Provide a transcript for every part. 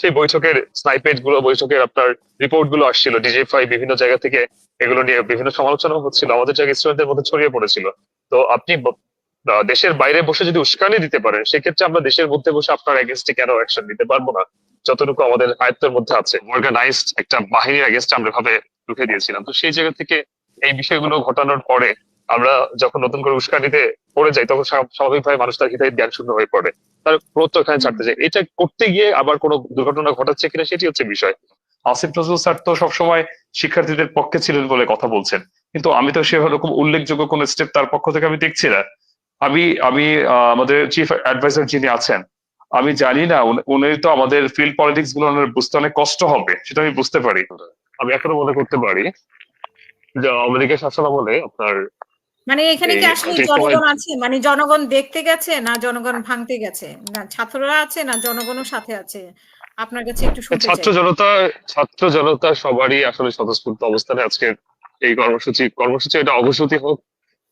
সেই বৈঠকের স্নাইপেটগুলো, বৈঠকের আপনার রিপোর্টগুলো আসছিল। ডিজিএফআই বিভিন্ন জায়গা থেকে এগুলো নিয়ে বিভিন্ন সমালোচনা হচ্ছিল, আমাদের জায়গায় স্টুডেন্টদের মধ্যে ছড়িয়ে পড়েছিল। তো আপনি দেশের বাইরে বসে যদি উস্কানি দিতে পারেন, সেক্ষেত্রে আমরা দেশের মধ্যে বসে আপনার এগেনস্টে কেন অ্যাকশন নিতে পারব না? যতটুকু আমাদের আয়ত্তের মধ্যে আছে। অর্গানাইজড একটা বাহিনীর এগেনস্টে আমরা ভাবে রুখে দিয়েছিলাম। তো সেই জায়গা থেকে এই বিষয়গুলো ঘটানোর পরে আমরা যখন নতুন করে উস্কানিতে পড়ে যাই, তখন স্বা- স্বাভাবিকভাবে মানুষ তার হিতাহিত জ্ঞান শূন্য হয়ে পড়ে। তার এখানে ছাড়তে চাই। এটা করতে গিয়ে আবার কোনো দুর্ঘটনা ঘটাচ্ছে কিনা সেটি হচ্ছে বিষয়। আসিফ নজরুল স্যার তো সবসময় শিক্ষার্থীদের পক্ষে ছিলেন বলে কথা বলছেন। কিন্তু আমি তো সেরকম উল্লেখযোগ্য কোন স্টেপ তার পক্ষ থেকে আমি দেখছি না। আমি আমি আমাদের চিফ অ্যাডভাইজার যিনি আছেন আমি জানি না উনি- তো আমাদের ফিল্ড পলিটিক্সগুলো বুঝতে অনেক কষ্ট হবে সেটা আমি বুঝতে পারি। আমি এখনও মনে করতে পারি যে আমেরিকা শাসন আমলে আপনার মানে এখানে কি আসলে জনগণ আছে? মানে জনগণ দেখতে গেছে না জনগণ ভাঙতে গেছে? না ছাত্ররা আছে না জনগণও সাথে আছে? আপনার কাছে একটু শুনতে ছাত্র জনতা ছাত্র জনতা সবারই আসলে স্বতঃস্ফূর্ত অবস্থানে আজকের এই কর্মসূচি। কর্মসূচি এটা অঘোষিত হোক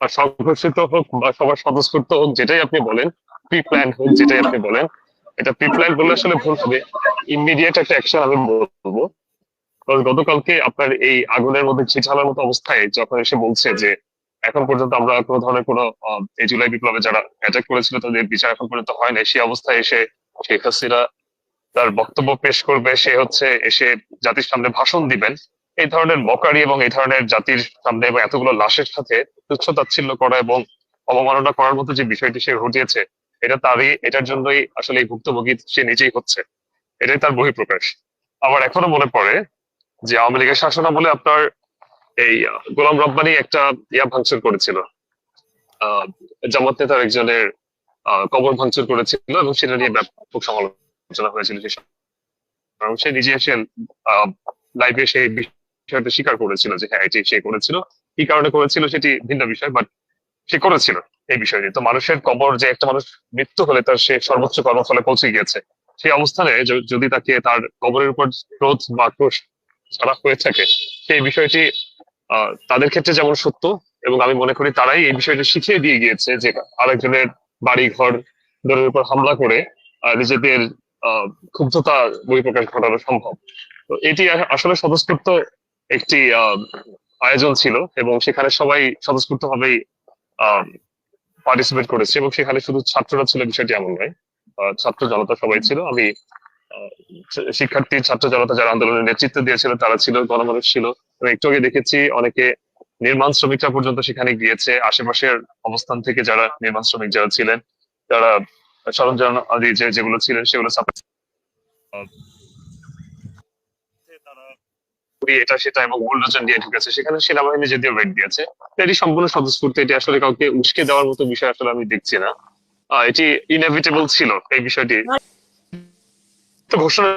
বা সংঘোষিত হোক বা সবার স্বতঃস্ফূর্ত হোক যেটাই আপনি বলেন প্রি প্ল্যান হোক যেটাই আপনি বলেন এটা প্রি প্ল্যান বললে আসলে ভুল হবে। ইমিডিয়েট একটা অ্যাকশন আমি বলব। গতকালকে আপনার এই আগুনের মধ্যে ছিটালার মতো অবস্থায় যখন এসে বলছে যে এখন পর্যন্ত আমরা কোনো ধরনের কোনো এই জুলাই বিপ্লবে যারা অ্যাটাক করেছিল তাদের বিচার এখন পর্যন্ত হয় না সেই অবস্থায় এসে শেখ হাসিনা তার বক্তব্য পেশ করবে। সে হচ্ছে এসে জাতির সামনে ভাষণ দিবেন। এই ধরনের মকারি এবং এই ধরনের জাতির সামনে এবং এতগুলো লাশের সাথে তুচ্ছ তাচ্ছিল্য করা এবং অবমাননা করার মতো যে বিষয়টি সে ঘটিয়েছে, এটা তারই, এটার জন্যই আসলে এই ভুক্তভোগী সে নিজেই হচ্ছে। এটাই তার বহিঃপ্রকাশ। আবার এখনও মনে পড়ে যে আওয়ামী লীগের শাসন আমলে আপনার এই গোলাম রব্বানি একটা ইয়া ভাঙচুর করেছিল। জামাত নেতার একজনের কবর ভাঙচুর করেছিল এবং সেটা নিয়ে ব্যাপক সমালোচনা হয়েছিল সে সে নিজে এসে লাইভে সেই বিষয়টা স্বীকার করেছিল যে হ্যাঁ এটি সে করেছিল। কি কারণে করেছিল সেটি ভিন্ন বিষয় বাট সে করেছিল এই বিষয়টি তো মানুষের কবর যে একটা মানুষ মৃত্যু হলে তার সে সর্বোচ্চ কর্মফলে পৌঁছে গিয়েছে। সেই অবস্থানে যদি তাকে তার কবরের উপর ক্রোধ বা আক্রোশ ছাড়া হয়ে থাকে, সেই বিষয়টি তাদের ক্ষেত্রে যেমন সত্য, এবং আমি মনে করি তারাই এই বিষয়টা শিখিয়ে দিয়ে গিয়েছে যে আরেকজনের বাড়ি ঘর দরের উপর হামলা করে নিজেদের ক্ষুব্ধতা বহিঃপ্রকাশ ঘটানো সম্ভব। তো এটি আসলে স্বতঃস্ফূর্ত একটি আয়োজন ছিল, এবং সেখানে সবাই স্বতঃস্ফূর্ত ভাবেই পার্টিসিপেট করেছে, এবং সেখানে শুধু ছাত্ররা ছিল বিষয়টি এমন নয় ছাত্র জনতা সবাই ছিল। আমি শিক্ষার্থী, ছাত্র জনতা যারা আন্দোলনের নেতৃত্ব দিয়েছিল, তারা ছিল, গণমানুষ ছিল। এবং একটু দেখেছি অনেকে নির্মাণ শ্রমিকরা পর্যন্ত সেখানে গিয়েছে। আশেপাশের অবস্থান থেকে যারা নির্মাণ শ্রমিক যারা ছিলেন যারা সরঞ্জাম আদি যে যেগুলো ছিলেন সেগুলো এটা সেটা এবং বুলডোজার দিয়ে ঢুকেছে। সেখানে সেনাবাহিনী যদিও রেড দিয়েছে, এটি সম্পূর্ণ স্বতঃস্ফূর্ত, এটি আসলে কাউকে উস্কে দেওয়ার মতো বিষয় আসলে আমি দেখছি না। এটি ইনএভিটেবল ছিল এই বিষয়টি। তো ঘোষণা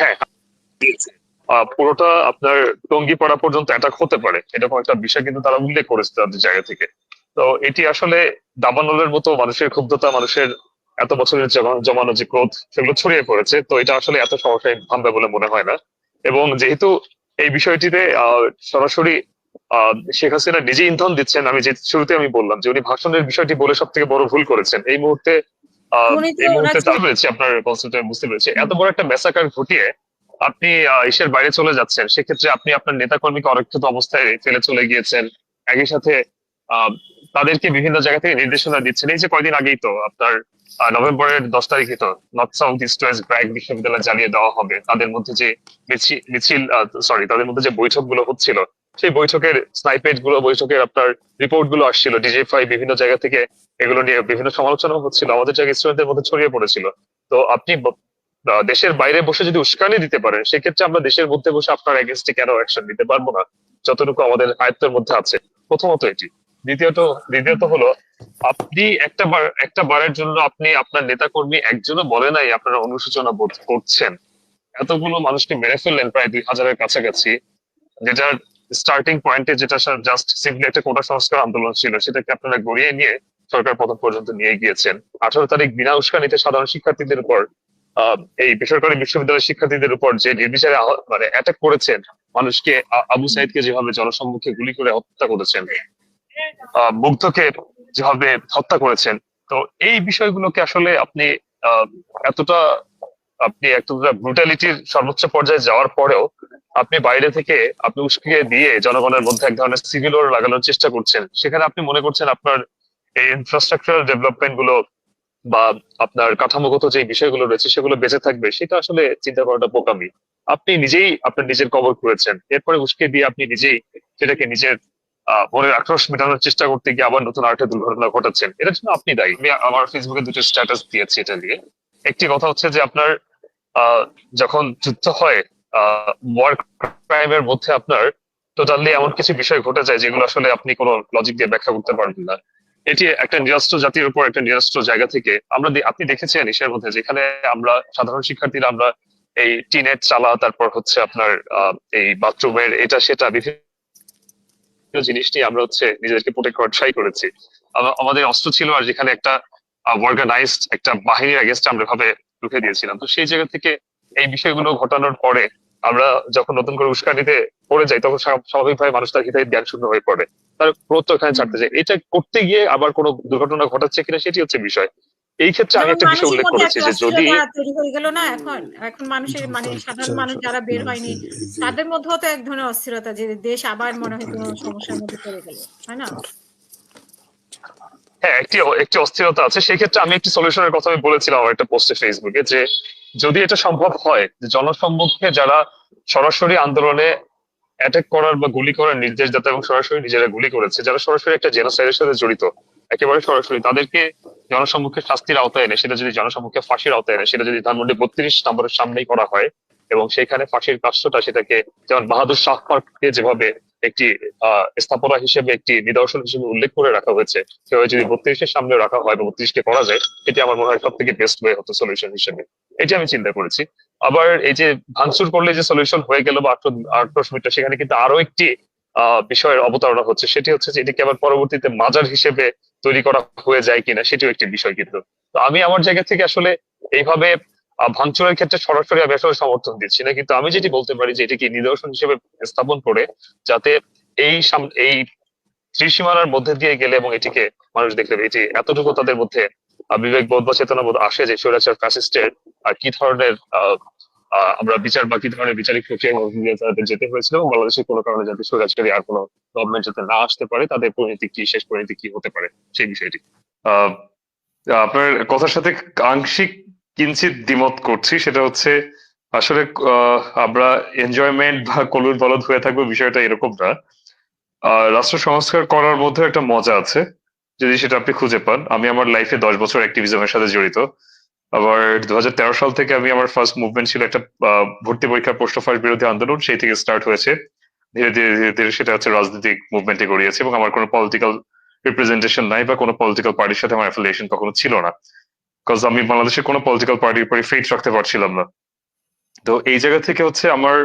হ্যাঁ দিয়েছে। পুরোটা আপনার টঙ্গি পড়া পর্যন্ত অ্যাটাক হতে পারে। এরকম একটা বিষয় কিন্তু তারা উল্লেখ করেছে তাদের জায়গা থেকে। তো এটি আসলে দাবানলের মতো মানুষের ক্ষুব্ধতা মানুষের এত বছরের জমানো যে ক্রোধ সেগুলো ছড়িয়ে পড়েছে। তো এটা আসলে এত সহসায় থামবে বলে মনে হয় না। এবং যেহেতু এই বিষয়টিতে আহ, সরাসরি আহ, শেখ হাসিনা নিজে ইন্ধন দিচ্ছেন আমি যে শুরুতে আমি বললাম যে উনি ভাষণের বিষয়টি বলে সব থেকে বড় ভুল করেছেন। এই মুহূর্তে আহ, এই মুহূর্তে ওনার তার পেরেছি আপনার কনসেপ্ট বুঝতে পেরেছি এত বড় একটা মেসাকার ঘটিয়ে আপনি ইসের বাইরে চলে যাচ্ছেন, সেক্ষেত্রে আপনি আপনার নেতাকর্মীকে অরক্ষিত অবস্থায় ফেলে চলে গিয়েছেন। একই সাথে তাদেরকে বিভিন্ন জায়গা থেকে নির্দেশনা দিচ্ছেন। এই যে কয়দিন আগেই তো আপনার নভেম্বরের দশ তারিখে তো north south east west BRAC বিশ্ববিদ্যালয় জ্বালিয়ে দেওয়া হবে। তাদের মধ্যে যে মিছি- মিছিল সরি তাদের মধ্যে যে বৈঠকগুলো হচ্ছিল, সেই বৈঠকের স্নাইপেটগুলো বৈঠকের আপনার রিপোর্টগুলো আসছিল ডিজিএফআই বিভিন্ন জায়গা থেকে এগুলো নিয়ে বিভিন্ন সমালোচনা হচ্ছিল। আমাদের জায়গায় স্টুডেন্টদের মধ্যে ছড়িয়ে পড়েছিল। তো আপনি দেশের বাইরে বসে যদি উস্কানি দিতে পারেন, সেক্ষেত্রে আমরা দেশের মধ্যে বসে আপনার এগেনস্টে কেন অ্যাকশন নিতে পারব না? যতটুকু আমাদের আয়ত্তের মধ্যে আছে। প্রথমত এটি। দ্বিতীয়ত দ্বিতীয়ত হলো, আপনি একটা বার, একটা বারের জন্য আপনি আপনার নেতা কর্মী একজনও বলে নাই আপনারা অনুশোচনা বোধ করছেন। এতগুলো মানুষকে মেরে ফেললেন প্রায় দুই হাজারের কাছাকাছি যেটার স্টার্টিং পয়েন্টে যেটা জাস্ট সিম্পলি একটা কোটা সংস্কার আন্দোলন ছিল, সেটাকে আপনারা গড়িয়ে নিয়ে সরকার পতন পর্যন্ত নিয়ে গিয়েছেন। আঠারো তারিখ বিনা উস্কানিতে সাধারণ শিক্ষার্থীদের উপর এই বেসরকারি বিশ্ববিদ্যালয়ের শিক্ষার্থীদের উপর যে নির্বিচারে মানে অ্যাটাক করেছেন, মানুষকে আবু সাইদকে যেভাবে জনসম্মুখে গুলি করে হত্যা করেছেন মুগ্ধকে যেভাবে হত্যা করেছেন, তো এই বিষয়গুলোকে আসলে আপনি এতটা আপনি একটা ব্রুটালিটির সর্বোচ্চ পর্যায়ে যাওয়ার পরেও আপনি বাইরে থেকে আপনি উস্কিয়ে দিয়ে জনগণের মধ্যে এক ধরনের সিভিল ওর লাগানোর চেষ্টা করছেন। সেখানে আপনি মনে করছেন আপনার এই ইনফ্রাস্ট্রাকচারাল ডেভেলপমেন্টগুলো বা আপনার কাঠামোগত যে বিষয়গুলো রয়েছে সেগুলো বেঁচে থাকবে, সেটা আসলে চিন্তা করাটা বোকামি। আপনি নিজেই আপনার নিজের কবর করেছেন এরপরে উস্কে দিয়ে আপনি নিজেই সেটাকে নিজের মনের আক্রোশ মেটানোর চেষ্টা করতে গিয়ে আবার নতুন আরেকটা দুর্ঘটনা ঘটাচ্ছেন। এটার জন্য আপনি দায়ী। আমি আমার ফেসবুকে দুটো স্ট্যাটাস দিয়েছি এটা নিয়ে। একটি কথা হচ্ছে যে আপনার যখন যুদ্ধ হয় ওয়ার ক্রাইমের মধ্যে আপনার টোটালি এমন কিছু বিষয় ঘটে যায় যেগুলো আসলে আপনি কোনো লজিক দিয়ে ব্যাখ্যা করতে পারবেন না। এটি একটা নিরাস্ত্র জাতির উপর একটা নিরাস্ত্র জায়গা থেকে আমরা আপনি দেখেছেন এসের মধ্যে যেখানে আমরা সাধারণ শিক্ষার্থীরা আমরা এই টিনের চালা, তারপর হচ্ছে আপনার এই বাথরুমের এটা, সেটা বিভিন্ন জিনিস নিয়ে আমরা হচ্ছে নিজেদেরকে প্রোটেক্ট করার ট্রাই করেছি। আমাদের অস্ত্র ছিল আর যেখানে একটা অর্গানাইজড একটা বাহিনীর আগেস্ট আমরা ভাবে ঢুকে দিয়েছিলাম। তো সেই জায়গা থেকে এই বিষয়গুলো ঘটানোর পরে আমরা যখন নতুন করে উস্কানিতে পড়ে যাই তখন স্বা- স্বাভাবিকভাবে মানুষ তার হিতায় জ্ঞান শূন্য হয়ে পড়ে। তার গুরুত্ব এখানে ছাড়তে যায় এটা করতে গিয়ে আবার কোনো দুর্ঘটনা ঘটাচ্ছে কিনা সেটি হচ্ছে বিষয়। এই ক্ষেত্রে আমি একটা বিষয় উল্লেখ করেছি যে যদি তৈরি হয়ে গেল না এখন? এখন মানুষের মানে সাধারণ মানুষ যারা বের হয়নি তাদের মধ্যেও তো এক ধরনের অস্থিরতা যে দেশ আবার মনে হয় কোনো সমস্যার মধ্যে পড়ে গেল তাই না? হ্যাঁ একটি একটি অস্থিরতা আছে। সেই ক্ষেত্রে আমি একটি সলিউশনের কথা আমি বলেছিলাম আমার একটা পোস্টে ফেসবুকে যে যদি এটা সম্ভব হয় যে জনসম্মুখে যারা সরাসরি আন্দোলনে অ্যাটাক করার বা গুলি করার নির্দেশ দাতা এবং সরাসরি নিজেরা গুলি করেছে, যারা সরাসরি একটা জেনোসাইডের সাথে জড়িত, একেবারে সরাসরি, তাদেরকে জনসম্মুখে শাস্তির আওতায় এনে, সেটা যদি জনসম্মুখে ফাঁসির আওতায় এনে, সেটা যদি ধানমন্ডি বত্রিশ নম্বরের সামনেই করা হয় এবং সেখানে ফাঁসির কাজটা সেটাকে যেমন বাহাদুর শাহ পার্ককে যেভাবে একটি স্থাপনা হিসেবে, একটি নিদর্শন হিসেবে উল্লেখ করে রাখা হয়েছে। সেভাবে যদি বত্রিশের সামনে রাখা হয় বা বত্রিশকে করা যায়, এটি আমার মনে হয় সব থেকে বেস্ট ওয়ে হতো সলিউশন হিসেবে। এটি আমি চিন্তা করেছি। আবার এই যে ভাঙচুর করলে যে সলিউশন হয়ে গেল বা আক্রোশ মিটার, সেখানে কিন্তু আরও একটি বিষয়ের অবতারণা হচ্ছে। সেটি হচ্ছে যে এটিকে আবার পরবর্তীতে মাজার হিসেবে তৈরি করা হয়ে যায় কিনা, সেটিও একটি বিষয় কিন্তু। তো আমি আমার জায়গা থেকে আসলে এইভাবে ভাঙচুরের ক্ষেত্রে সরাসরি আমি আসলে সমর্থন দিচ্ছি না কিন্তু আমি যেটি বলতে পারি যে এটিকে নিদর্শন হিসেবে স্থাপন করে যাতে এই এই ত্রিসীমানার মধ্যে দিয়ে গেলে এবং এটিকে মানুষ দেখলে এটি এতটুকু তাদের মধ্যে বিবেকবোধ বা চেতনাবোধ আসে যে স্বৈরাচার ফ্যাসিস্টের কি ধরনের আমরা বিচার বা কি ধরনের বিচারিক দিয়ে তাদের যেতে হয়েছিল এবং বাংলাদেশের কোনো কারণে যাতে স্বৈরাচারী আর কোনো গভর্নমেন্ট যাতে না আসতে পারে তাদের পরিণতি কি শেষ পরিণতি কি হতে পারে সেই বিষয়টি। আহ, আপনার কথার সাথে আংশিক কিঞ্চিত দ্বিমত করছি, সেটা হচ্ছে আসলে আমরা এনজয়মেন্ট বা কলুর বলদ হয়ে থাকব বিষয়টা এরকম না। রাষ্ট্র সংস্কার করার মধ্যে একটা মজা আছে, যদি সেটা আপনি খুঁজে পান। আমি আমার লাইফে দশ বছর অ্যাক্টিভিজমের সাথে জড়িত। আবার দু হাজার তেরো সাল থেকে আমি আমার ফার্স্ট মুভমেন্ট ছিল একটা ভর্তি পরীক্ষার প্রশ্ন ফাঁস বিরোধী আন্দোলন, সেই থেকে স্টার্ট হয়েছে। ধীরে ধীরে ধীরে ধীরে সেটা হচ্ছে রাজনৈতিক মুভমেন্টে গড়িয়েছে এবং আমার কোনো পলিটিক্যাল রিপ্রেজেন্টেশন নাই বা কোনো পলিটিক্যাল পার্টির সাথে আমার অ্যাফিলিয়েশন কখনো ছিল না। বিকজ আমি বাংলাদেশের কোনো পলিটিক্যাল পার্টির উপরে ফেট রাখতে পারছিলাম না। তো এই জায়গা থেকে হচ্ছে আমার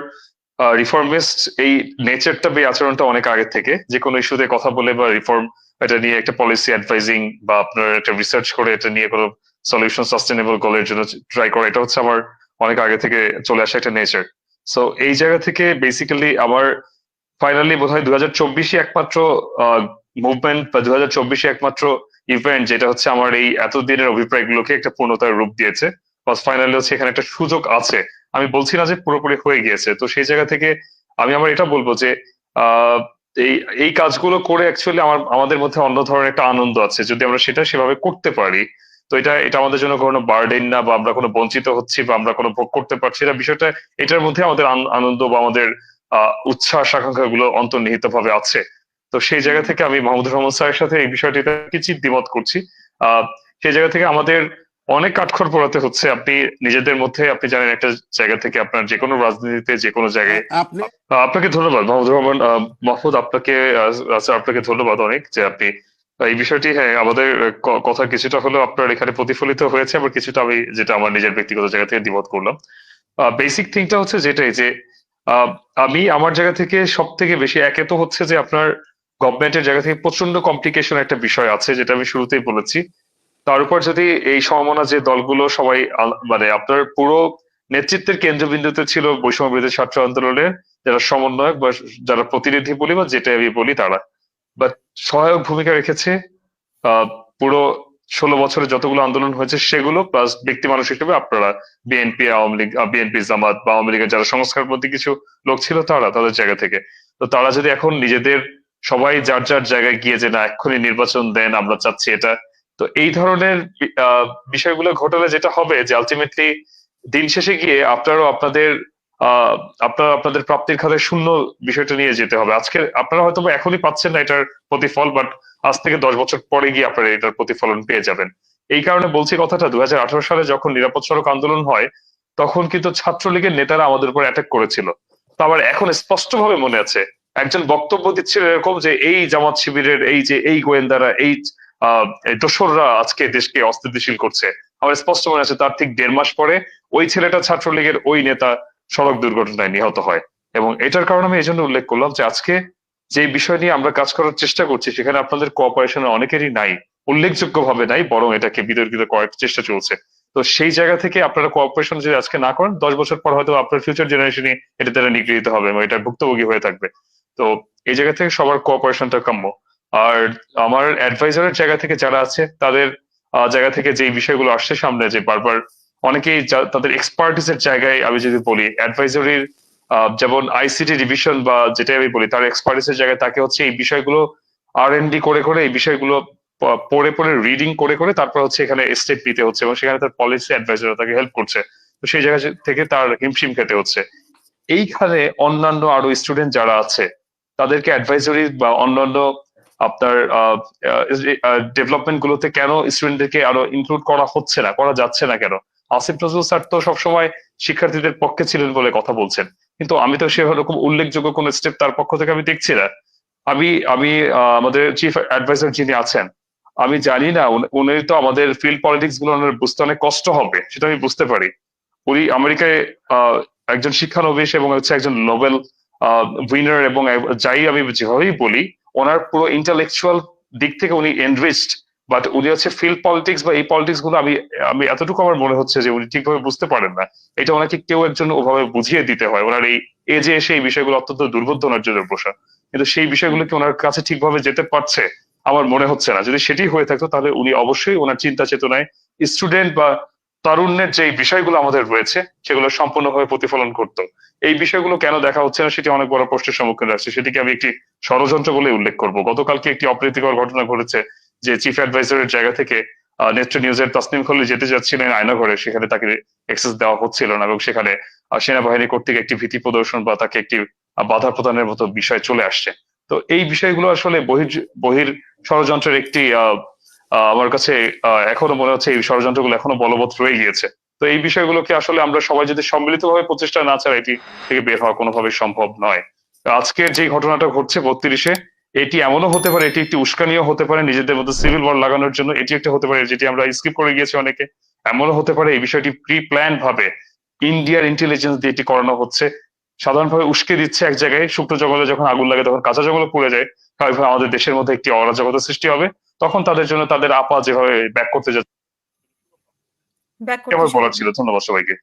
রিফর্মিস্ট এই নেচারটা বা আচরণটা অনেক আগে থেকে। যে কোনো ইস্যুতে কথা বলে বা রিফর্ম এটা নিয়ে একটা পলিসি অ্যাডভাইজিং বা আপনার একটা রিসার্চ করে এটা নিয়ে কোনো সলিউশন সাস্টেনেবল গোলের জন্য ট্রাই করা, এটা হচ্ছে আমার অনেক আগে থেকে চলে আসা একটা নেচার সো এই জায়গা থেকে বেসিক্যালি আমার ফাইনালি বোধ হয় দু হাজার চব্বিশে একমাত্র মুভমেন্ট বা দু হাজার চব্বিশে একমাত্র ইভেন্ট যেটা হচ্ছে আমার এই এতদিনের অভিপ্রায়গুলোকে একটা পূর্ণতার রূপ দিয়েছে। ফাইনালি হচ্ছে এখানে একটা সুযোগ আছে। আমি বলছি না যে পুরোপুরি হয়ে গিয়েছে। তো সেই জায়গা থেকে আমি আমার এটা বলব যে এই এই কাজগুলো করে অ্যাকচুয়ালি আমার, আমাদের মধ্যে অন্য ধরনের একটা আনন্দ আছে। যদি আমরা সেটা সেভাবে করতে পারি, তো এটা এটা আমাদের জন্য কোনো বার্ডেন না বা আমরা কোনো বঞ্চিত হচ্ছি বা আমরা কোনো ভোগ করতে পারছি না। বিষয়টা, এটার মধ্যে আমাদের আনন্দ বা আমাদের উচ্ছ্বাস আকাঙ্ক্ষা গুলো অন্তর্নিহিত ভাবে আছে। তো সেই জায়গা থেকে আমি মাহমুদুর রহমান স্যারের সাথে এই বিষয়টিতে কিঞ্চিত দ্বিমত করছি। সেই জায়গা থেকে আমাদের অনেক কাঠখড় পোড়াতে হচ্ছে। আপনি নিজেদের মধ্যে আপনি জানেন একটা জায়গা থেকে আপনার যে কোনো রাজনীতিতে যে কোনো জায়গায় আপনাকে ধন্যবাদ। মাহমুদুর রহমান আহ, মাহমুদ আপনাকে আপনাকে ধন্যবাদ অনেক যে আপনি এই বিষয়টি হ্যাঁ আমাদের কথা কিছুটা হলেও আপনার এখানে প্রতিফলিত হয়েছে। আবার কিছুটা আমি যেটা আমার নিজের ব্যক্তিগত জায়গা থেকে দ্বিমত করলাম। বেসিক থিংটা হচ্ছে যেটাই যে আহ, আমি আমার জায়গা থেকে সব থেকে বেশি একে তো হচ্ছে যে আপনার গভর্নমেন্টের জায়গা থেকে প্রচণ্ড কমপ্লিকেশন একটা বিষয় আছে, যেটা আমি শুরুতেই বলেছি। তার উপর যদি এই সমমনা যে দলগুলো সবাই মানে আপনার পুরো নেতৃত্বের কেন্দ্রবিন্দুতে ছিল বৈষম্য বিরোধী ছাত্র আন্দোলনের, যারা সমন্বয়ক বা যারা প্রতিনিধি বলি বা যেটা আমি বলি তারা। বাট সহায়ক ভূমিকা রেখেছে পুরো ষোলো বছরে যতগুলো আন্দোলন হয়েছে সেগুলো প্লাস ব্যক্তি মানুষ হিসেবে আপনারা বিএনপি আওয়ামী লীগ বিএনপি জামাত বা আওয়ামী লীগের যারা সংস্কার প্রতি কিছু লোক ছিল তারা, তাদের জায়গা থেকে। তো তারা যদি এখন নিজেদের সবাই যার যার জায়গায় গিয়ে যে না, এক্ষুনি নির্বাচন দেন, আমরা চাচ্ছি এটা। তো এই ধরনের বিষয়গুলো ঘটালে যেটা হবে যে আলটিমেটলি দিন শেষে গিয়ে আপনারও আপনাদের আপনারা, আপনাদের প্রাপ্তির খাতে শূন্য বিষয়টা নিয়ে যেতে হবে। আজকে আপনারা হয়তো এখনই পাচ্ছেন না এটার প্রতিফল বাট আজ থেকে দশ বছর পরে গিয়ে আপনারা এটার প্রতিফলন পেয়ে যাবেন। এই কারণে বলছি কথাটা দু হাজার আঠারো সালে যখন নিরাপদ সড়ক আন্দোলন হয়, তখন কিন্তু ছাত্রলীগের নেতারা আমাদের উপর অ্যাটাক করেছিল। তো আবার এখন স্পষ্টভাবে মনে আছে একজন বক্তব্য দিচ্ছিল এরকম যে এই জামাত শিবিরের, এই যে এই গোয়েন্দারা, এই দোসররা আজকে দেশকে অস্থিতিশীল করছে। আমার স্পষ্ট মনে আছে তার ঠিক দেড় মাস পরে ওই ছেলেটা ছাত্রলীগের ওই নেতা সড়ক দুর্ঘটনায় নিহত হয়। এবং এটার কারণে আমি এই জন্য উল্লেখ করলাম যে আজকে যে বিষয় নিয়ে আমরা কাজ করার চেষ্টা করছি, সেখানে আপনাদের কোঅপারেশন অনেকেরই নাই উল্লেখযোগ্য ভাবে নাই, বরং এটাকে বিতর্কিত করার চেষ্টা চলছে। তো সেই জায়গা থেকে আপনারা কোঅপারেশন যদি আজকে না করেন, দশ বছর পর হয়তো আপনার ফিউচার জেনারেশনে এটা তারা নিগৃহীত হবে এবং এটা ভুক্তভোগী হয়ে থাকবে। তো এই জায়গা থেকে সবার কোঅপারেশনটা কাম্য। আর আমার অ্যাডভাইজারের জায়গা থেকে যারা আছে, তাদের জায়গা থেকে যে বিষয়গুলো আসছে সামনে, যে বারবার অনেকেই তাদের এক্সপার্টিস এর জায়গায় আমি যদি বলি অ্যাডভাইজারির যেমন আইসিটি ডিভিশন বা যেটাই আমি বলি, তার এক্সপার্টিস এর জায়গায় তাকে হচ্ছে এই বিষয়গুলো আর ডি করে করে, এই বিষয়গুলো পড়ে পড়ে রিডিং করে করে তারপর হচ্ছে এখানে স্টেপ নিতে হচ্ছে এবং সেখানে তার পলিসি অ্যাডভাইজার তাকে হেল্প করছে। তো সেই জায়গা থেকে তার হিমশিম খেতে হচ্ছে। এইখানে অন্যান্য আরও স্টুডেন্ট যারা আছে তাদেরকে অ্যাডভাইজারি বা অন্যান্য আপনার ডেভেলপমেন্ট গুলোতে কেন স্টুডেন্টদেরকে আরও ইনক্লুড করা হচ্ছে না, করা যাচ্ছে না কেন? আসিফ নজরুল স্যার তো সবসময় শিক্ষার্থীদের পক্ষে ছিলেন বলে কথা বলছেন। কিন্তু আমি তো সেরকম উল্লেখযোগ্য কোন স্টেপ তার পক্ষ থেকে আমি দেখছি না। আমি আমি আমাদের চিফ অ্যাডভাইজার যিনি আছেন, আমি জানি না, উনি- তো আমাদের ফিল্ড পলিটিক্সগুলো বুঝতে অনেক কষ্ট হবে, সেটা আমি বুঝতে পারি। উনি আমেরিকায় একজন শিক্ষানবিশ এবং হচ্ছে একজন নোবেল উইনার এবং যাই আমি যেভাবেই বলি, ওনার পুরো ইন্টালেকচুয়াল দিক থেকে উনি এনরিচড বাট উনি হচ্ছে ফিল্ড পলিটিক্স বা এই পলিটিক্সগুলো আমি আমি এতটুকু আমার মনে হচ্ছে যে উনি ঠিকভাবে বুঝতে পারেন না। এটা ওনাকে কেউ একজন ওভাবে বুঝিয়ে দিতে হয়। ওনার এই এজে এসে এই বিষয়গুলো অত্যন্ত দুর্বোধ্য ওনার জন্য বসা কিন্তু সেই বিষয়গুলো কি ওনার কাছে ঠিকভাবে যেতে পারছে? আমার মনে হচ্ছে না। যদি সেটি হয়ে থাকতো, তাহলে উনি অবশ্যই ওনার চিন্তা চেতনায় স্টুডেন্ট বা তারুণ্যের যে বিষয়গুলো আমাদের রয়েছে, সেগুলো সম্পূর্ণভাবে প্রতিফলন করতো। এই বিষয়গুলো কেন দেখা হচ্ছে না, সেটি অনেক বড় প্রশ্নের সম্মুখীন রাখছে সেটিকে আমি একটি ষড়যন্ত্র বলে উল্লেখ করব। গতকালকে একটি অপ্রীতিকর ঘটনা ঘটেছে, যে চিফ অ্যাডভাইজারের জায়গা থেকে নেত্র নিউজের তাসনিম খল্লি যেতে যাচ্ছিলেন আয়নাঘরে। সেখানে তাকে এক্সেস দেওয়া হচ্ছিল না এবং সেখানে সেনাবাহিনী কর্তৃক একটি ভীতি প্রদর্শন বা তাকে একটি বাধা প্রদানের মতো বিষয় চলে আসছে। তো এই বিষয়গুলো আসলে বহির বহির ষড়যন্ত্রের একটি আমার কাছে এখনও মনে হচ্ছে এই ষড়যন্ত্রগুলো এখনও বলবৎ রয়ে গিয়েছে। তো এই বিষয়গুলোকে আসলে আমরা সবাই যদি সম্মিলিতভাবে প্রচেষ্টা না ছাড়া এটি থেকে বের হওয়া কোনোভাবে সম্ভব নয়। আজকের যে ঘটনাটা ঘটছে বত্রিশে, এটি এমনও হতে পারে, এটি একটি উস্কানিও হতে পারে, নিজেদের মধ্যে সিভিল ওয়ার লাগানোর জন্য এটি একটা হতে পারে, যেটি আমরা স্কিপ করে গিয়েছি অনেকে। এমনও হতে পারে, এই বিষয়টি প্রি প্ল্যান ভাবে ইন্ডিয়ার ইন্টেলিজেন্স দিয়ে এটি করানো হচ্ছে। সাধারণভাবে উস্কে দিচ্ছে এক জায়গায় শুকনো জঙ্গলে যখন আগুন লাগে তখন কাঁচা জঙ্গলে পুড়ে যায় স্বাভাবিকভাবে আমাদের দেশের মধ্যে একটি অরাজকতা সৃষ্টি হবে। তখন তাদের জন্য তাদের আপা যেভাবে ব্যাক করতে যাচ্ছে ব্যাক আমার বলার ছিল। ধন্যবাদ সবাইকে।